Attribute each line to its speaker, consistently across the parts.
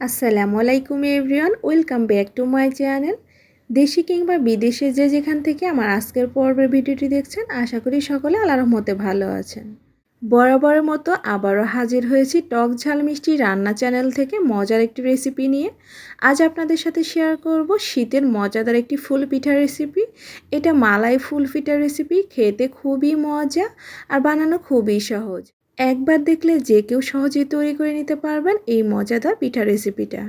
Speaker 1: আসসালামু আলাইকুম everyone, welcome back to my channel. দেশি কিংবা বিদেশে যে যেখান থেকে আমার আজকের পর্বের ভিডিওটি দেখছেন, আশা করি সকলে আল্লাহর রহমতে ভালো আছেন। বরাবরের মতো আবারও হাজির হয়েছি টক ঝাল মিষ্টি রান্না চ্যানেল থেকে মজার একটি রেসিপি নিয়ে। আজ আপনাদের সাথে শেয়ার করব শীতের মজাদার একটি ফুল পিঠার রেসিপি। এটা মালাই ফুল পিঠার রেসিপি, খেতে খুবই মজা আর বানানো খুবই সহজ। একবার দেখলে যে কেউ সহজেই তৈরি করে নিতে পারবেন এই মজাদার পিঠা রেসিপিটা।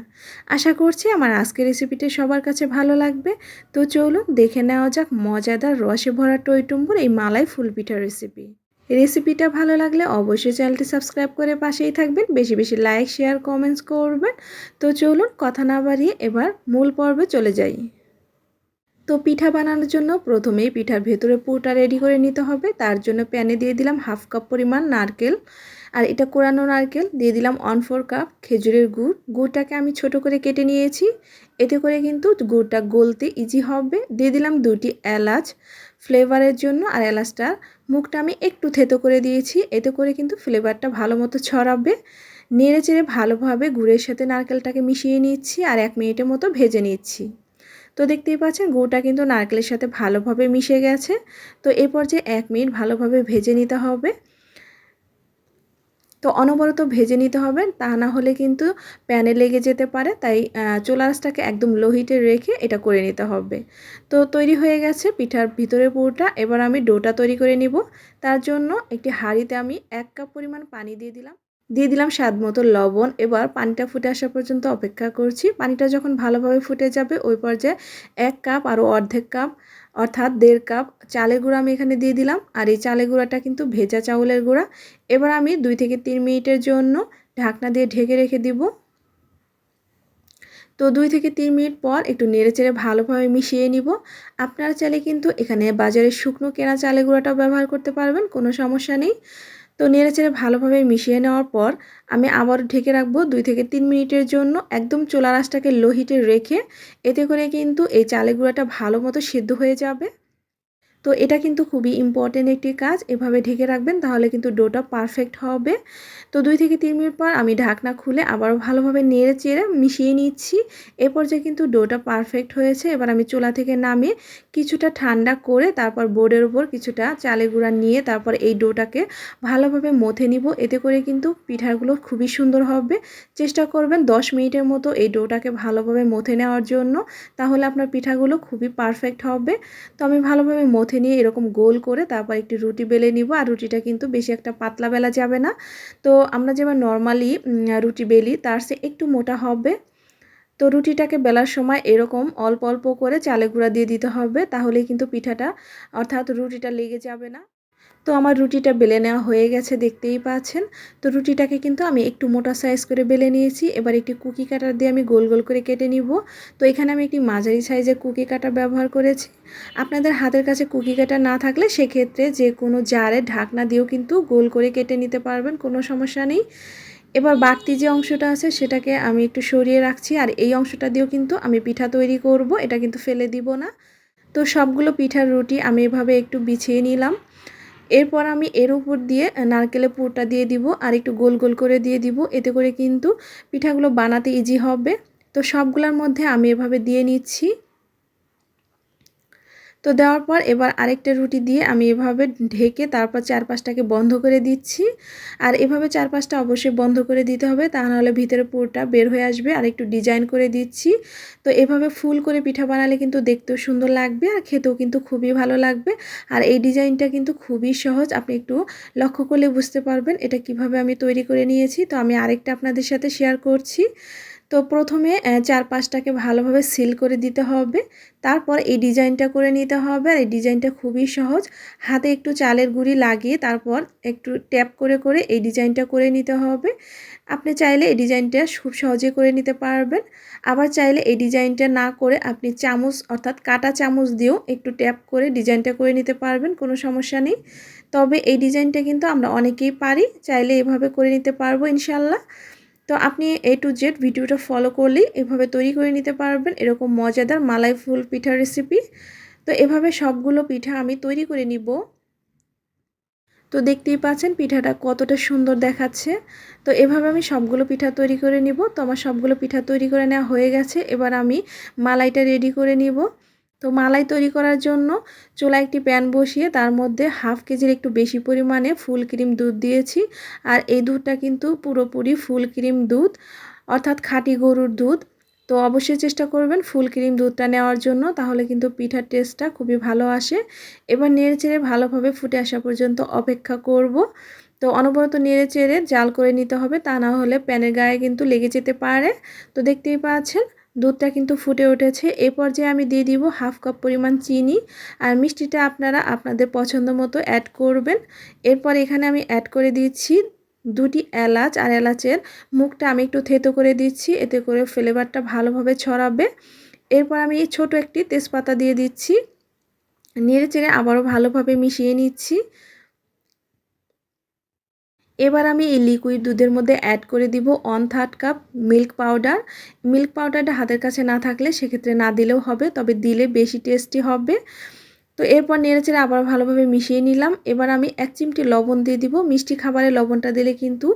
Speaker 1: আশা করছি আমার আজকের রেসিপিটা সবার কাছে ভালো লাগবে। তো চলুন দেখে নেওয়া যাক মজাদার রসে ভরা টইটুম্বুর এই মালাই ফুল পিঠা রেসিপি। রেসিপিটা ভালো লাগলে অবশ্যই চ্যানেলটি সাবস্ক্রাইব করে পাশেই থাকবেন, বেশি বেশি লাইক, শেয়ার, কমেন্টস করবেন। তো চলুন কথা না বাড়িয়ে এবার মূল পর্বে চলে যাই। তো পিঠা বানানোর জন্য প্রথমেই পিঠার ভেতরে পুরটা রেডি করে নিতে হবে। তার জন্য প্যানে দিয়ে দিলাম হাফ কাপ পরিমাণ নারকেল। আর এটা কোরানো নারকেল, দিয়ে দিলাম ওয়ান ফোর কাপ খেজুরের গুড়। গুড়টাকে আমি ছোট করে কেটে নিয়েছি। এতে করে কিন্তু গুড়টা গলতে ইজি হবে। দিয়ে দিলাম দুটি এলাচ ফ্লেভারের জন্য। আর এলাচটার মুখটা আমি একটু থেতো করে দিয়েছি। এতে করে কিন্তু ফ্লেভারটা ভালো মতো ছড়াবে। নেড়ে চেড়ে ভালোভাবে গুড়ের সাথে নারকেলটাকে মিশিয়ে নিচ্ছি। আর এক মিনিটের মতো ভেজে নিচ্ছি। তো দেখতেই পাচ্ছেন গুড়টা কিন্তু নারকেলের সাথে ভালোভাবে মিশে গেছে। তো এই পর্যায়ে এক মিনিট ভালোভাবে ভেজে নিতে হবে। তো অনবরত ভেজে নিতে হবে, তা না হলে কিন্তু প্যানে লেগে যেতে পারে, তাই চোলারাসটাকে একদম লো হিটে রেখে এটা করে নিতে হবে। তো তৈরি হয়ে গেছে পিঠার ভিতরে পুরোটা, এবার আমি ডোটা তৈরি করে নিব। তার জন্য একটি হাঁড়িতে আমি এক কাপ পরিমাণ পানি দিয়ে দিলাম। দিয়ে দিলাম স্বাদ মতো লবণ। এবার পানিটা ফুটে আসা পর্যন্ত অপেক্ষা করছি। পানিটা যখন ভালোভাবে ফুটে যাবে, ওই পর্যায়ে এক কাপ আরও অর্ধেক কাপ, অর্থাৎ দেড় কাপ চালের গুঁড়া আমি এখানে দিয়ে দিলাম। আর এই চালের গুঁড়াটা কিন্তু ভেজা চাউলের গুঁড়া। এবার আমি দুই থেকে তিন মিনিটের জন্য ঢাকনা দিয়ে ঢেকে রেখে দিব। তো দুই থেকে তিন মিনিট পর একটু নেড়ে চেড়ে ভালোভাবে মিশিয়ে নিব। আপনারা চাইলে কিন্তু এখানে বাজারে শুকনো কেনা চালের গুঁড়াটাও ব্যবহার করতে পারবেন, কোনো সমস্যা নেই। তো নেড়ে চেড়ে ভালোভাবে মিশিয়ে নেওয়ার পর আমি আবার ঢেকে রাখব দুই থেকে তিন মিনিটের জন্য একদম চোলা রাসটাকে লো হিটে রেখে, এতে করে কিন্তু এই চালের গুঁড়াটা ভালো মতো সিদ্ধ হয়ে যাবে। তো এটা কিন্তু খুবই ইম্পর্টেন্ট একটি কাজ। এভাবে ঢেকে রাখবেন তাহলে কিন্তু ডোটা পারফেক্ট হবে। তো দুই থেকে তিন মিনিট পর আমি ঢাকনা খুলে আবারও ভালোভাবে নেড়ে চেড়ে মিশিয়ে নিচ্ছি। এ পর্যায়ে কিন্তু ডোটা পারফেক্ট হয়েছে, এবার আমি চুলা থেকে নামিয়ে কিছুটা ঠান্ডা করে তারপর বোর্ডের উপর কিছুটা চালে গুঁড়া নিয়ে তারপর এই ডোটাকে ভালোভাবে মথে নিব। এতে করে কিন্তু পিঠাগুলো খুবই সুন্দর হবে। চেষ্টা করবেন দশ মিনিটের মতো এই ডোটাকে ভালোভাবে মথে নেওয়ার জন্য। তাহলে আপনার পিঠাগুলো খুবই পারফেক্ট হবে। তো আমি ভালোভাবে মথে নিয়ে এরকম গোল করে তারপর একটি রুটি বেলে নিব। আর রুটিটা কিন্তু বেশি একটা পাতলা বেলা যাবে না। তো আমরা যেমন নর্মালি রুটি বেলি, তার সে একটু মোটা হবে। তো রুটিটাকে বেলার সময় এরকম অল্প অল্প করে চালে গুঁড়া দিয়ে দিতে হবে। তাহলেই কিন্তু পিঠাটা, অর্থাৎ রুটিটা লেগে যাবে না। তো আমার রুটিটা বেলে নেওয়া হয়ে গেছে, দেখতেই পাচ্ছেন। তো রুটিটাকে কিন্তু আমি একটু মোটা সাইজ করে বেলে নিয়েছি। এবার একটি কুকি কাটার দিয়ে আমি গোল গোল করে কেটে নিব। তো এখানে আমি একটি মাঝারি সাইজের কুকি কাটা ব্যবহার করেছি। আপনাদের হাতের কাছে কুকি কাটা না থাকলে সেক্ষেত্রে যে কোনো জারে ঢাকনা দিয়েও কিন্তু গোল করে কেটে নিতে পারবেন, কোনো সমস্যা নেই। এবার বাড়তি যে অংশটা আছে সেটাকে আমি একটু সরিয়ে রাখছি আর এই অংশটা দিয়েও কিন্তু আমি পিঠা তৈরি করব, এটা কিন্তু ফেলে দিব না। তো সবগুলো পিঠার রুটি আমি এভাবে একটু বিছিয়ে নিলাম। এরপর আমি এর উপর দিয়ে নারকেলের পুরটা দিয়ে দিব আর একটু গোল গোল করে দিয়ে দিব। এতে করে কিন্তু পিঠাগুলো বানাতে ইজি হবে। তো সবগুলোর মধ্যে আমি এভাবে দিয়ে নিচ্ছি। তো দেওয়ার পর এবার আরেকটা রুটি দিয়ে আমি এভাবে ঢেকে তারপর চারপাশটাকে বন্ধ করে দিচ্ছি। আর এভাবে চারপাশটা অবশ্যই বন্ধ করে দিতে হবে, তা নাহলে ভিতরে পুরোটা বের হয়ে আসবে। আর একটু ডিজাইন করে দিচ্ছি। তো এভাবে ফুল করে পিঠা বানালে কিন্তু দেখতেও সুন্দর লাগবে আর খেতেও কিন্তু খুবই ভালো লাগবে। আর এই ডিজাইনটা কিন্তু খুবই সহজ, আপনি একটু লক্ষ্য করলে বুঝতে পারবেন এটা কীভাবে আমি তৈরি করে নিয়েছি। তো আমি আরেকটা আপনাদের সাথে শেয়ার করছি। তো প্রথমে চার পাঁচটাকে ভালোভাবে সিল করে দিতে হবে। তারপর এই ডিজাইনটা করে নিতে হবে। আর এই ডিজাইনটা খুবই সহজ। হাতে একটু চালের গুঁড়ি লাগিয়ে তারপর একটু ট্যাপ করে করে এই ডিজাইনটা করে নিতে হবে। আপনি চাইলে এই ডিজাইনটা খুব সহজে করে নিতে পারবেন। আবার চাইলে এই ডিজাইনটা না করে আপনি চামচ, অর্থাৎ কাটা চামচ দিয়েও একটু ট্যাপ করে ডিজাইনটা করে নিতে পারবেন, কোনো সমস্যা নেই। তবে এই ডিজাইনটা কিন্তু আমরা অনেকেই পারি। চাইলে এভাবে করে নিতে পারব ইনশাল্লাহ। তো আপনি এ টু জেড ভিডিওটা ফলো করলেই এভাবে তৈরি করে নিতে পারবেন। এরকম মজাদার মালাই ফুল পিঠার রেসিপি তো এভাবে সবগুলো পিঠা আমি তৈরি করে নিব। তো দেখতেই পাচ্ছেন পিঠাটা কতটা সুন্দর দেখাচ্ছে। তো এভাবে আমি সবগুলো পিঠা তৈরি করে নিব। তো আমার সবগুলো পিঠা তৈরি করে নেওয়া হয়ে গেছে। এবার আমি মালাইটা রেডি করে নিব। তো মালাই তৈরি করার জন্য চুলা একটি প্যান বসিয়ে তার মধ্যে হাফ কেজির একটু বেশি পরিমাণে ফুল ক্রিম দুধ দিয়েছি। আর এই দুধটা কিন্তু পুরোপুরি ফুল ক্রিম দুধ, অর্থাৎ খাঁটি গরুর দুধ। তো অবশ্যই চেষ্টা করবেন ফুল ক্রিম দুধটা নেওয়ার জন্য, তাহলে কিন্তু পিঠার টেস্টটা খুবই ভালো আসে। এবার নেড়ে চেড়ে ভালোভাবে ফুটে আসা পর্যন্ত অপেক্ষা করব। তো অনবরত নেড়ে চেড়ে জাল করে নিতে হবে, তা না হলে প্যানের গায়ে কিন্তু লেগে যেতে পারে। তো দেখতেই পাচ্ছেন দুধটা কিন্তু ফুটে উঠেছে। এই পর্যায়ে আমি দিয়ে দিব হাফ কাপ পরিমাণ চিনি আর মিষ্টিটা আপনারা আপনাদের পছন্দ মতো অ্যাড করবেন। এরপর এখানে আমি অ্যাড করে দিচ্ছি দুটি এলাচ আর এলাচের মুখটা আমি একটু থেতো করে দিচ্ছি, এতে করে ফ্লেভারটা ভালোভাবে ছড়াবে। এরপর আমি ছোট একটি তেজপাতা দিয়ে দিচ্ছি। নেড়ে চেড়ে আবারও ভালোভাবে মিশিয়ে নিচ্ছি। এবার আমি এই লিকুইড দুধের মধ্যে অ্যাড করে দিব one third cup milk powder milk পাউডারটা হাতের কাছে না থাকলে সেক্ষেত্রে না দিলেও হবে, তবে দিলে বেশি টেস্টি হবে। তো এরপর নেড়েচেড়ে আবার ভালোভাবে মিশিয়ে নিলাম। এবার আমি এক চিমটি লবণ দিয়ে দিব। মিষ্টি খাবারে লবণটা দিলে কিন্তু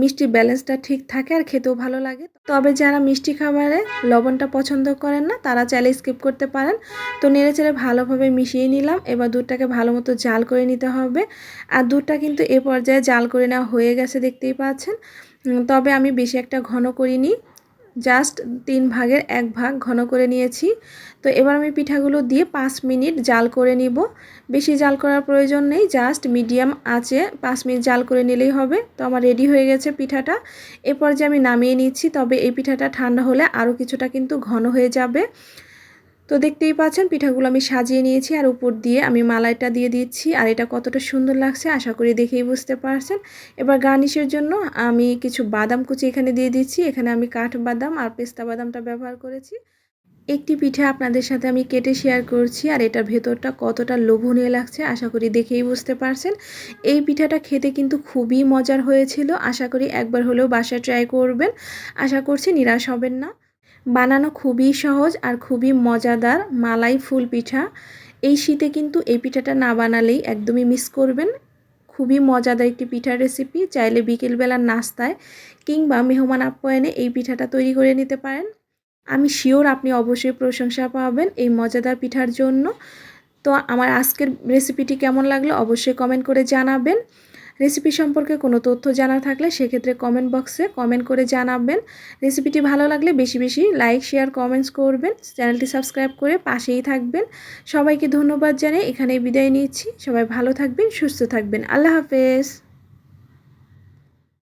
Speaker 1: মিষ্টির ব্যালেন্সটা ঠিক থাকে আর খেতেও ভালো লাগে। তবে যারা মিষ্টি খাবারে লবণটা পছন্দ করেন না, তারা চাইলে স্কিপ করতে পারেন। তো নেড়েচেড়ে ভালোভাবে মিশিয়ে নিলাম। এবার দুধটাকে ভালো মতো জাল করে নিতে হবে। আর দুধটা কিন্তু এ পর্যায়ে জাল করে নেওয়া হয়ে গেছে, দেখতেই পাচ্ছেন। তবে আমি বেশি একটা ঘন করিনি। জাস্ট তিন ভাগের এক ভাগ ঘন করে নিয়েছি। তো এবার আমি পিঠাগুলো দিয়ে পাঁচ মিনিট জাল করে নিব। বেশি জাল করার প্রয়োজন নেই, জাস্ট মিডিয়াম আঁচে পাঁচ মিনিট জাল করে নিলেই হবে। তো আমার রেডি হয়ে গেছে পিঠাটা। এরপর যে আমি নামিয়ে নিচ্ছি, তবে এই পিঠাটা ঠান্ডা হলে আরও কিছুটা কিন্তু ঘন হয়ে যাবে। তো দেখতেই পাচ্ছেন, পিঠাগুলো আমি সাজিয়ে নিয়েছি আর উপর দিয়ে আমি মালাইটা দিয়ে দিচ্ছি আর এটা কতটা সুন্দর লাগছে আশা করি দেখেই বুঝতে পারছেন। এবার গার্নিশের জন্য আমি কিছু বাদাম কুচি এখানে দিয়ে দিচ্ছি, এখানে আমি কাঠ বাদাম আর পেস্তা বাদামটা ব্যবহার করেছি। একটি পিঠে আপনাদের সাথে আমি কেটে শেয়ার করছি আর এটার ভেতরটা কতটা লোভনীয় লাগছে আশা করি দেখেই বুঝতে পারছেন। এই পিঠাটা খেতে কিন্তু খুবই মজার হয়েছিল, আশা করি একবার হলেও বাসায় ট্রাই করবেন। আশা করছি নিরাশ হবেন না। বানানো খুবই সহজ আর খুবই মজাদার মালাই ফুল পিঠা। এই শীতে কিন্তু এই পিঠাটা না বানালেই একদমই মিস করবেন। খুবই মজাদার একটি পিঠার রেসিপি চাইলে বিকেলবেলার নাস্তায় কিংবা মেহমান আপ্যায়নে এই পিঠাটা তৈরি করে নিতে পারেন। আমি শিওর আপনি অবশ্যই প্রশংসা পাবেন এই মজাদার পিঠার জন্য। তো আমার আজকের রেসিপিটি কেমন লাগল অবশ্যই কমেন্ট করে জানাবেন। রেসিপি সম্পর্কে কোনো তথ্য জানা থাকলে সেক্ষেত্রে কমেন্ট বক্সে কমেন্ট করে জানাবেন। রেসিপিটি ভালো লাগলে বেশি বেশি লাইক শেয়ার কমেন্টস করবেন। চ্যানেলটি সাবস্ক্রাইব করে পাশেই থাকবেন। সবাইকে ধন্যবাদ জানিয়ে এখানেই বিদায় নিচ্ছি। সবাই ভালো থাকবেন, সুস্থ থাকবেন। আল্লাহ হাফেজ।